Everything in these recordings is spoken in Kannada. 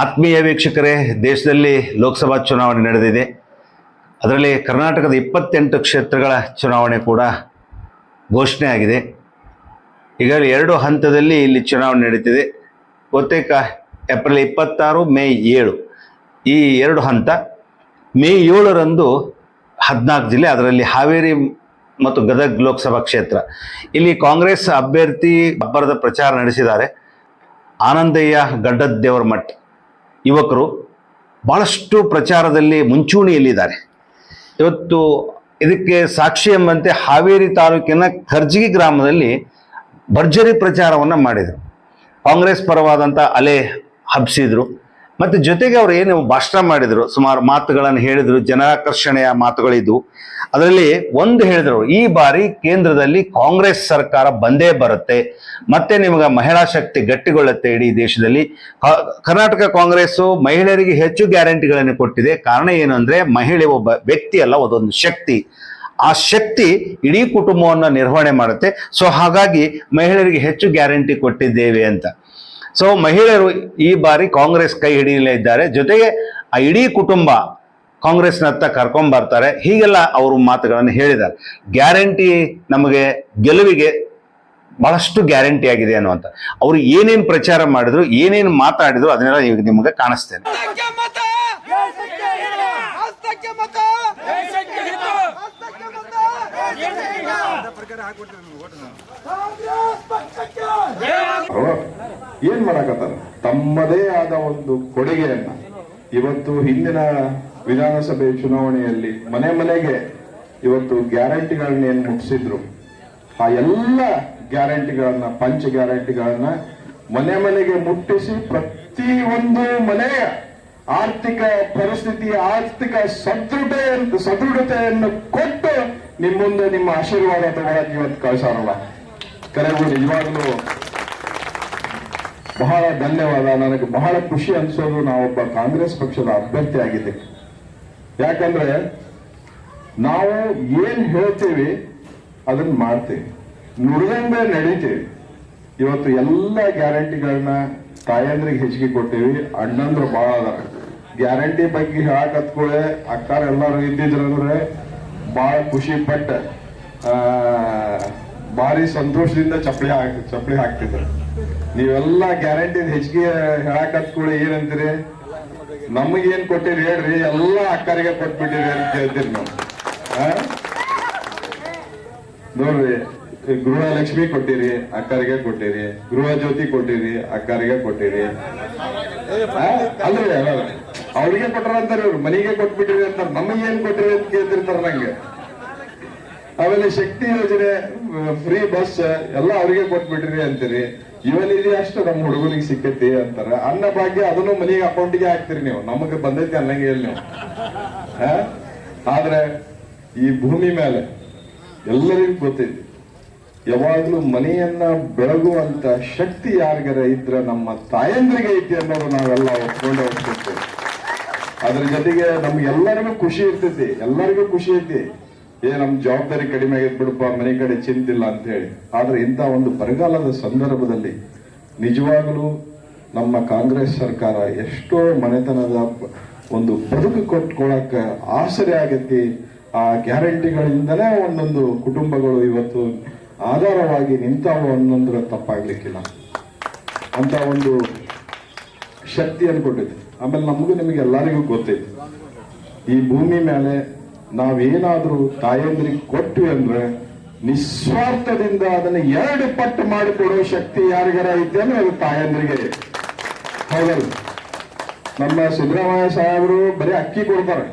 ಆತ್ಮೀಯ ವೀಕ್ಷಕರೇ, ದೇಶದಲ್ಲಿ ಲೋಕಸಭಾ ಚುನಾವಣೆ ನಡೆದಿದೆ. ಅದರಲ್ಲಿ ಕರ್ನಾಟಕದ ಇಪ್ಪತ್ತೆಂಟು ಕ್ಷೇತ್ರಗಳ ಚುನಾವಣೆ ಕೂಡ ಘೋಷಣೆ ಆಗಿದೆ ಈಗ ಎರಡು ಹಂತದಲ್ಲಿ ಇಲ್ಲಿ ಚುನಾವಣೆ ನಡೀತಿದೆ. ಬಹುತೇಕ ಏಪ್ರಿಲ್ ಇಪ್ಪತ್ತಾರು, ಮೇ ಏಳು. ಈ ಎರಡು ಹಂತ ಮೇ ಏಳರಂದು ಹದಿನಾಲ್ಕು ಜಿಲ್ಲೆ, ಅದರಲ್ಲಿ ಹಾವೇರಿ ಮತ್ತು ಗದಗ್ ಲೋಕಸಭಾ ಕ್ಷೇತ್ರ. ಇಲ್ಲಿ ಕಾಂಗ್ರೆಸ್ ಅಭ್ಯರ್ಥಿ ಅಬ್ಬರದ ಪ್ರಚಾರ ನಡೆಸಿದ್ದಾರೆ. ಆನಂದಯ್ಯ ಗಡ್ಡದ್ದೇವರ ಮಠ್ ಯುವಕರು ಭಾಳಷ್ಟು ಪ್ರಚಾರದಲ್ಲಿ ಮುಂಚೂಣಿಯಲ್ಲಿದ್ದಾರೆ. ಇವತ್ತು ಇದಕ್ಕೆ ಸಾಕ್ಷಿ ಎಂಬಂತೆ ಹಾವೇರಿ ತಾಲೂಕಿನ ಖರ್ಜಿಗಿ ಗ್ರಾಮದಲ್ಲಿ ಭರ್ಜರಿ ಪ್ರಚಾರವನ್ನು ಮಾಡಿದರು. ಕಾಂಗ್ರೆಸ್ ಪರವಾದಂಥ ಅಲೆ ಹಬ್ಸಿದ್ರು. ಮತ್ತು ಜೊತೆಗೆ ಅವರು ಏನು ಭಾಷಣ ಮಾಡಿದರು, ಸುಮಾರು ಮಾತುಗಳನ್ನು ಹೇಳಿದರು, ಜನಾಕರ್ಷಣೆಯ ಮಾತುಗಳಿದ್ವು. ಅದರಲ್ಲಿ ಒಂದು ಹೇಳಿದರು, ಈ ಬಾರಿ ಕೇಂದ್ರದಲ್ಲಿ ಕಾಂಗ್ರೆಸ್ ಸರ್ಕಾರ ಬಂದೇ ಬರುತ್ತೆ, ಮತ್ತೆ ನಿಮಗೆ ಮಹಿಳಾ ಶಕ್ತಿ ಗಟ್ಟಿಗೊಳ್ಳುತ್ತೆ ಇಡೀ ದೇಶದಲ್ಲಿ. ಕರ್ನಾಟಕ ಕಾಂಗ್ರೆಸ್ ಮಹಿಳೆಯರಿಗೆ ಹೆಚ್ಚು ಗ್ಯಾರಂಟಿಗಳನ್ನು ಕೊಟ್ಟಿದೆ. ಕಾರಣ ಏನು ಅಂದ್ರೆ, ಮಹಿಳೆ ಒಬ್ಬ ವ್ಯಕ್ತಿ ಅಲ್ಲ, ಅದೊಂದು ಶಕ್ತಿ. ಆ ಶಕ್ತಿ ಇಡೀ ಕುಟುಂಬವನ್ನು ನಿರ್ವಹಣೆ ಮಾಡುತ್ತೆ. ಸೊ ಹಾಗಾಗಿ ಮಹಿಳೆಯರಿಗೆ ಹೆಚ್ಚು ಗ್ಯಾರಂಟಿ ಕೊಟ್ಟಿದ್ದೇವೆ ಅಂತ. ಸೊ ಮಹಿಳೆಯರು ಈ ಬಾರಿ ಕಾಂಗ್ರೆಸ್ ಕೈ ಹಿಡಿಯಲೇ ಇದ್ದಾರೆ. ಜೊತೆಗೆ, ಆ ಇಡೀ ಕುಟುಂಬ ಕಾಂಗ್ರೆಸ್ನತ್ತ ಕರ್ಕೊಂಡ್ ಬರ್ತಾರೆ. ಹೀಗೆಲ್ಲ ಅವರು ಮಾತುಗಳನ್ನು ಹೇಳಿದ್ದಾರೆ. ಗ್ಯಾರಂಟಿ ನಮಗೆ ಗೆಲುವಿಗೆ ಬಹಳಷ್ಟು ಗ್ಯಾರಂಟಿ ಆಗಿದೆ ಅನ್ನುವಂಥ. ಅವರು ಏನೇನು ಪ್ರಚಾರ ಮಾಡಿದ್ರು, ಏನೇನು ಮಾತಾಡಿದ್ರು, ಅದನ್ನೆಲ್ಲ ನಿಮಗೆ ಕಾಣಿಸ್ತೇನೆ ಏನ್ ಮಾಡಕತ್ತಾರ? ತಮ್ಮದೇ ಆದ ಒಂದು ಕೊಡುಗೆಯನ್ನ ಇವತ್ತು ಹಿಂದಿನ ವಿಧಾನಸಭೆ ಚುನಾವಣೆಯಲ್ಲಿ ಮನೆ ಮನೆಗೆ ಇವತ್ತು ಗ್ಯಾರಂಟಿಗಳನ್ನ ಏನ್ ಮುಟ್ಟಿಸಿದ್ರು? ಆ ಎಲ್ಲ ಗ್ಯಾರಂಟಿಗಳನ್ನ ಪಂಚ ಗ್ಯಾರಂಟಿಗಳನ್ನ ಮನೆ ಮನೆಗೆ ಮುಟ್ಟಿಸಿ ಪ್ರತಿ ಒಂದು ಮನೆಯ ಆರ್ಥಿಕ ಪರಿಸ್ಥಿತಿ, ಆರ್ಥಿಕ ಸದೃಢ ಸದೃಢತೆಯನ್ನು ಕೊಟ್ಟು ನಿಮ್ಮ ನಿಮ್ಮ ಆಶೀರ್ವಾದ ತಗೊಳಕ್ಕೆ ಇವತ್ತು ಕಳಿಸಾರಲ್ಲ ಕರೆಗೂ ನಿಜವಾಗ್ಲೂ ಬಹಳ ಧನ್ಯವಾದ. ನನಗೆ ಬಹಳ ಖುಷಿ ಅನ್ಸೋದು ನಾವೊಬ್ಬ ಕಾಂಗ್ರೆಸ್ ಪಕ್ಷದ ಅಭ್ಯರ್ಥಿ ಆಗಿದ್ದೆ ಯಾಕಂದ್ರೆ ನಾವು ಏನ್ ಹೇಳ್ತೀವಿ ಅದನ್ನ ಮಾಡ್ತೀವಿ. ನುಡಿದಂಗೆ ನಡೀತೀವಿ. ಇವತ್ತು ಎಲ್ಲ ಗ್ಯಾರಂಟಿಗಳನ್ನ ತಾಯಂದ್ರಿಗೆ ಹೆಚ್ಚಿಗೆ ಕೊಟ್ಟೇವಿ. ಅಣ್ಣಂದ್ರು ಬಹಳ ಅದಾರ. ಗ್ಯಾರಂಟಿ ಬಗ್ಗೆ ಹೇಳಕತ್ಕೊಳ್ಳೆ ಅಕ್ಕಾರ ಎಲ್ಲಾರು ಇದ್ದಿದ್ರಂದ್ರೆ ಬಹಳ ಖುಷಿ ಪಟ್ಟ ಭಾರಿ ಸಂತೋಷದಿಂದ ಚಪ್ಪಲಿ ಹಾಕ್, ಚಪ್ಪಲಿ ಹಾಕ್ತಿದ್ರು ನೀವೆಲ್ಲ ಗ್ಯಾರಂಟಿ ಹೆಚ್ಚಿಗೆ ಹೇಳಕತ್ಕೊಳ್ಳಿ ಏನಂತೀರಿ ನಮಗೇನ್ ಕೊಟ್ಟಿರಿ ಹೇಳ್ರಿ, ಎಲ್ಲ ಅಕ್ಕರಿಗೆ ಕೊಟ್ಬಿಟ್ಟಿರಿ ಅಂತ ಹೇಳ್ತೀರಿ ನಾವು? ನೋಡ್ರಿ ಗೃಹಲಕ್ಷ್ಮಿ ಕೊಟ್ಟಿರಿ, ಅಕ್ಕರಿಗೆ ಕೊಟ್ಟಿರಿ, ಗೃಹ ಜ್ಯೋತಿ ಕೊಟ್ಟಿರಿ, ಅಕ್ಕರಿಗೆ ಕೊಟ್ಟಿರಿ? ಅಲ್ರಿ. ಅವ್ರಿಗೆ ಕೊಟ್ಟರಂತಾರೆ ಇವ್ರು. ಮನೆಗೆ ಕೊಟ್ಬಿಟ್ಟಿರಿ ಅಂತ ನಮಗೆ ಏನ್ ಕೊಟ್ಟಿರಿ ಅಂತ ಕೇಳ್ತಿರ್ತಾರೆ ನಂಗೆ. ಆಮೇಲೆ ಶಕ್ತಿ ಯೋಜನೆ ಫ್ರೀ ಬಸ್ ಎಲ್ಲ ಅವ್ರಿಗೆ ಕೊಟ್ಬಿಟ್ರಿ ಅಂತೀರಿ. ಇದೆ ಅಷ್ಟು ನಮ್ಮ ಹುಡುಗನಿಗೆ ಸಿಕ್ಕೈತಿ ಅಂತಾರೆ. ಅನ್ನ ಭಾಗ್ಯ ಅದನ್ನು ಮನೆಗೆ ಅಕೌಂಟ್ಗೆ ಹಾಕ್ತಿರಿ ನೀವು. ನಮಗೆ ಬಂದೈತಿ ಅನ್ನಂಗೆ ಇಲ್ಲ ನೀವು? ಆದ್ರೆ ಈ ಭೂಮಿ ಮೇಲೆ ಎಲ್ಲರಿಗೂ ಗೊತ್ತೈತಿ. ಯಾವಾಗ್ಲೂ ಮನೆಯನ್ನ ಬೆಳಗುವಂತ ಶಕ್ತಿ ಯಾರಿಗಾರ ಇದ್ರೆ ನಮ್ಮ ತಾಯಂದ್ರಿಗೆ ಐತಿ ಅನ್ನೋದು ನಾವೆಲ್ಲ ಒಪ್ಕೊಂಡೆ ಒಪ್ಕೊಳ್ತೇವೆ ಅದ್ರ ಜೊತೆಗೆ ನಮ್ಗೆಲ್ಲರಿಗೂ ಖುಷಿ ಇರ್ತೈತಿ, ಎಲ್ಲರಿಗೂ ಖುಷಿ ಐತಿ. ಏ, ನಮ್ ಜವಾಬ್ದಾರಿ ಕಡಿಮೆ ಆಗೈತ್ ಬಿಡಪ್ಪ, ಮನೆ ಕಡೆ ಚಿಂತಿಲ್ಲ ಅಂತ ಹೇಳಿ. ಆದ್ರೆ ಇಂಥ ಒಂದು ಬರಗಾಲದ ಸಂದರ್ಭದಲ್ಲಿ ನಿಜವಾಗಲೂ ನಮ್ಮ ಕಾಂಗ್ರೆಸ್ ಸರ್ಕಾರ ಎಷ್ಟೋ ಮನೆತನದ ಒಂದು ಬದುಕು ಕೊಟ್ಕೊಳಕ್ಕೆ ಆಸರೆ ಆಗೈತಿ. ಆ ಗ್ಯಾರಂಟಿಗಳಿಂದಲೇ ಒಂದೊಂದು ಕುಟುಂಬಗಳು ಇವತ್ತು ಆಧಾರವಾಗಿ ನಿಂತಾವು ಅನ್ನೋದ್ರ ತಪ್ಪಾಗ್ಲಿಕ್ಕಿಲ್ಲ. ಅಂತ ಒಂದು ಶಕ್ತಿಯನ್ನು ಕೊಟ್ಟಿದೆ. ಆಮೇಲೆ ನಮಗೂ ನಿಮಗೆ ಎಲ್ಲರಿಗೂ ಗೊತ್ತೈತಿ. ಈ ಭೂಮಿ ಮೇಲೆ ನಾವೇನಾದರೂ ತಾಯಂದ್ರಿಗೆ ಕೊಟ್ವಿ ಅಂದ್ರೆ ನಿಸ್ವಾರ್ಥದಿಂದ ಅದನ್ನ ಎರಡು ಪಟ್ಟು ಮಾಡಿಕೊಡೋ ಶಕ್ತಿ ಯಾರಿಗಾರ ಐತೆ ಅಂದ್ರೆ ಅದು ತಾಯಂದ್ರಿಗೆ. ಹೌದಲ್ಲ ನಮ್ಮ ಸಿದ್ದರಾಮಯ್ಯ ಸಾಹೇಬರು ಬರೀ ಅಕ್ಕಿ ಕೊಡ್ತಾರೆ.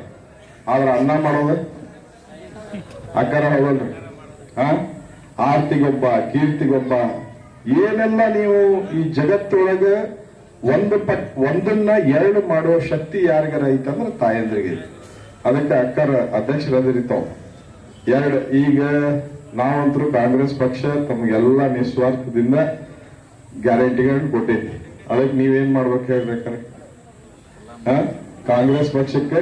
ಆದ್ರೆ ಅನ್ನ ಮಾಡೋದು? ಅಕ್ಕರ ಹೌದಲ್ರಿ? ಹಾ ಆರ್ತಿಗೊಬ್ಬ, ಕೀರ್ತಿಗೊಬ್ಬ, ಏನೆಲ್ಲ ನೀವು ಈ ಜಗತ್ತೊಳಗೆ ಒಂದು ಪಟ್ ಒಂದನ್ನ ಎರಡು ಮಾಡುವ ಶಕ್ತಿ ಯಾರಿಗಾರ ಐತಂದ್ರೆ ತಾಯಂದ್ರಿಗೆ. ಅದಕ್ಕೆ ಅಕ್ಕರ ಅಧ್ಯಕ್ಷರಾದಿರ್ತಾವ ಎರಡು, ಈಗ ನಾವಂತರೂ ಕಾಂಗ್ರೆಸ್ ಪಕ್ಷ ತಮಗೆಲ್ಲ ನಿಸ್ವಾರ್ಥದಿಂದ ಗ್ಯಾರಂಟಿಗಳನ್ನ ಕೊಟ್ಟಿದ್ವಿ. ಅದಕ್ಕೆ ನೀವೇನ್ ಮಾಡ್ಬೇಕು ಹೇಳ್ಬೇಕಾರೆ? ಕಾಂಗ್ರೆಸ್ ಪಕ್ಷಕ್ಕೆ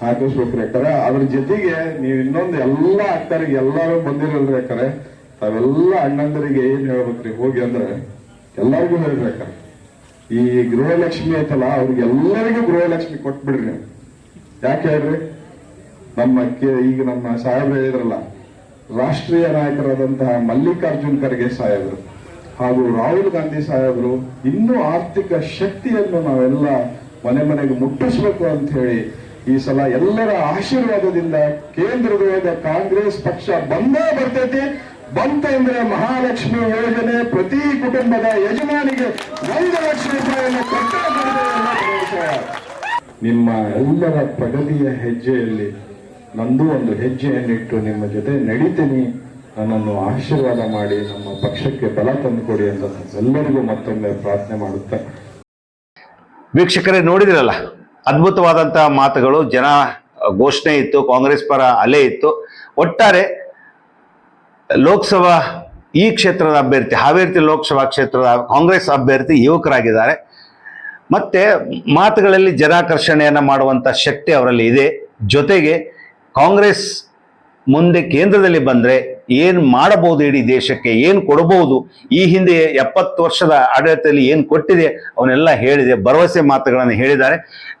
ಹಾಕಿಸ್ಬೇಕ್ರಿ ಯಾಕಂದ್ರೆ ಅದ್ರ ಜೊತೆಗೆ ನೀವು ಇನ್ನೊಂದು ಎಲ್ಲ ಅಕ್ಕರಿಗೆ ಎಲ್ಲಾರು ಬಂದಿರಲ್ರಿ ಯಾಕಂದ್ರೆ ತಾವೆಲ್ಲ ಅಣ್ಣಂದರಿಗೆ ಏನ್ ಹೇಳ್ಬೇಕ್ರಿ? ಹೋಗಿ ಅಂದ್ರೆ ಎಲ್ಲರಿಗೂ ಹೇಳ್ಬೇಕಾರ ಈ ಗೃಹಲಕ್ಷ್ಮಿ ಐತಲ್ಲ, ಅವ್ರಿಗೆಲ್ಲರಿಗೂ ಗೃಹಲಕ್ಷ್ಮಿ ಕೊಟ್ಬಿಡ್ರಿ. ಯಾಕೆ ಹೇಳ್ರಿ? ನಮ್ಮ ಈಗ ನಮ್ಮ ಸಾಹೇಬ್ರು ಹೇಳಿದ್ರಲ್ಲ, ರಾಷ್ಟ್ರೀಯ ನಾಯಕರಾದಂತಹ ಮಲ್ಲಿಕಾರ್ಜುನ್ ಖರ್ಗೆ ಸಾಹೇಬ್ರು ಹಾಗೂ ರಾಹುಲ್ ಗಾಂಧಿ ಸಾಹೇಬ್ರು ಇನ್ನೂ ಆರ್ಥಿಕ ಶಕ್ತಿಯನ್ನು ನಾವೆಲ್ಲ ಮನೆ ಮನೆಗೆ ಮುಟ್ಟಿಸ್ಬೇಕು ಅಂತ ಹೇಳಿ ಈ ಸಲ ಎಲ್ಲರ ಆಶೀರ್ವಾದದಿಂದ ಕೇಂದ್ರದ ಕಾಂಗ್ರೆಸ್ ಪಕ್ಷ ಬಂದೇ ಬರ್ತೈತಿ. ಬಂತ ಎಂದರೆ ಮಹಾಲಕ್ಷ್ಮಿ ಯೋಜನೆ ಪ್ರತಿ ಕುಟುಂಬದ ಯಜಮಾನಿಗೆ ಒಂದು ಲಕ್ಷ ರೂಪಾಯಿಯನ್ನು ನಿಮ್ಮ ಎಲ್ಲರ ಪ್ರಗತಿಯ ಹೆಜ್ಜೆಯಲ್ಲಿ ನಂದು ಒಂದು ಹೆಜ್ಜೆಯನ್ನಿಟ್ಟು ನಿಮ್ಮ ಜೊತೆ ನಡೀತೀನಿ. ನನ್ನನ್ನು ಆಶೀರ್ವಾದ ಮಾಡಿ, ನಮ್ಮ ಪಕ್ಷಕ್ಕೆ ಬಲ ತಂದುಕೊಡಿ ಅಂತ ಎಲ್ಲರಿಗೂ ಮತ್ತೊಮ್ಮೆ ಪ್ರಾರ್ಥನೆ ಮಾಡುತ್ತೆ. ವೀಕ್ಷಕರೇ, ನೋಡಿದಿರಲ್ಲ, ಅದ್ಭುತವಾದಂತಹ ಮಾತುಗಳು, ಜನ ಘೋಷಣೆ ಇತ್ತು, ಕಾಂಗ್ರೆಸ್ ಪರ ಅಲೆ ಇತ್ತು. ಒಟ್ಟಾರೆ ಲೋಕಸಭಾ ಈ ಕ್ಷೇತ್ರದ ಅಭ್ಯರ್ಥಿ, ಹಾವೇರಿ ಲೋಕಸಭಾ ಕ್ಷೇತ್ರದ ಕಾಂಗ್ರೆಸ್ ಅಭ್ಯರ್ಥಿ ಯುವಕರಾಗಿದ್ದಾರೆ. ಮತ್ತೆ ಮಾತುಗಳಲ್ಲಿ ಜನಾಕರ್ಷಣೆಯನ್ನು ಮಾಡುವಂಥ ಶಕ್ತಿ ಅವರಲ್ಲಿ ಇದೆ. ಜೊತೆಗೆ ಕಾಂಗ್ರೆಸ್ ಮುಂದೆ ಕೇಂದ್ರದಲ್ಲಿ ಬಂದರೆ ಏನು ಮಾಡಬಹುದು ಇಡೀ ದೇಶಕ್ಕೆ, ಏನು ಕೊಡಬಹುದು? ಈ ಹಿಂದೆ ಎಪ್ಪತ್ತು ವರ್ಷದ ಆಡಳಿತದಲ್ಲಿ ಏನು ಕೊಟ್ಟಿದೆ? ಅವನ್ನೆಲ್ಲ ಹೇಳಿದೆ, ಭರವಸೆ ಮಾತುಗಳನ್ನು ಹೇಳಿದ್ದಾರೆ.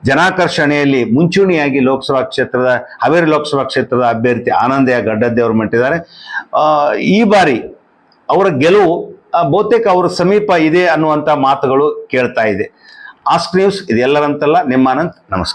ಜನಾಕರ್ಷಣೆಯಲ್ಲಿ ಮುಂಚೂಣಿಯಾಗಿ ಲೋಕಸಭಾ ಕ್ಷೇತ್ರದ, ಹಾವೇರಿ ಲೋಕಸಭಾ ಕ್ಷೇತ್ರದ ಅಭ್ಯರ್ಥಿ ಆನಂದಯ್ಯ ಗಡ್ಡದ್ದೆ ಅವರು ಮಟ್ಟಿದ್ದಾರೆ. ಈ ಬಾರಿ ಅವರ ಗೆಲುವು ಬಹುತೇಕ ಅವರ ಸಮೀಪ ಇದೆ ಅನ್ನುವಂಥ ಮಾತುಗಳು ಕೇಳ್ತಾ ಇದೆ. ಆಸ್ಕ್ ನ್ಯೂಸ್, ಇದೆಲ್ಲರಂತಲ್ಲ, ನಿಮ್ಮ ಆನಂದ್, ನಮಸ್ಕಾರ.